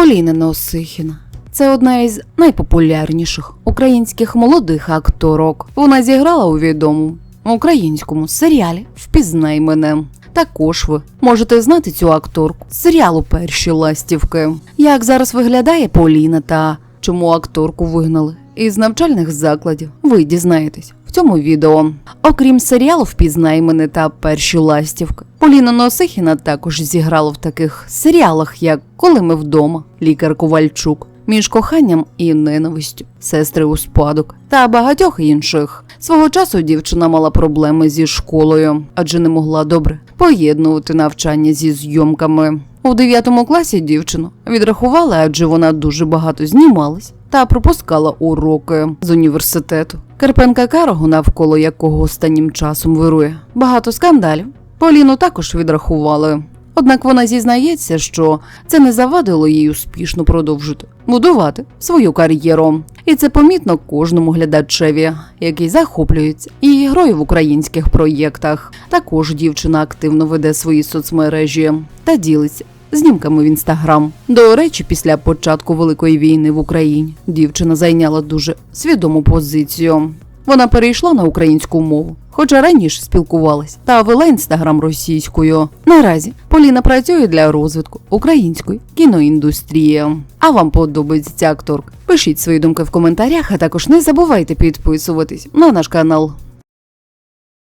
Поліна Носихіна. Це одна із найпопулярніших українських молодих акторок. Вона зіграла у відомому українському серіалі Впізнай мене. Також ви можете знати цю акторку з серіалу Перші ластівки. Як зараз виглядає Поліна та чому акторку вигнали із навчальних закладів, ви дізнаєтесь в цьому відео. Окрім серіалу Впізнай мене та перші ластівки. Поліна Носихіна також зіграла в таких серіалах, як Коли ми вдома, лікар Ковальчук. Між коханням і ненавистю, сестри у спадок та багатьох інших. Свого часу дівчина мала проблеми зі школою, адже не могла добре поєднувати навчання зі зйомками. У 9 класі дівчину відрахували, адже вона дуже багато знімалась та пропускала уроки з університету. Карпенка Карого, навколо якого останнім часом вирує багато скандалів. Поліну також відрахували. Однак вона зізнається, що це не завадило їй успішно продовжити будувати свою кар'єру. І це помітно кожному глядачеві, який захоплюється її грою в українських проєктах. Також дівчина активно веде свої соцмережі та ділиться знімками в інстаграм. До речі, після початку великої війни в Україні дівчина зайняла дуже свідому позицію. Вона перейшла на українську мову, хоча раніше спілкувалась та вела інстаграм російською. Наразі Поліна працює для розвитку української кіноіндустрії. А вам подобається ця акторка? Пишіть свої думки в коментарях, а також не забувайте підписуватись на наш канал.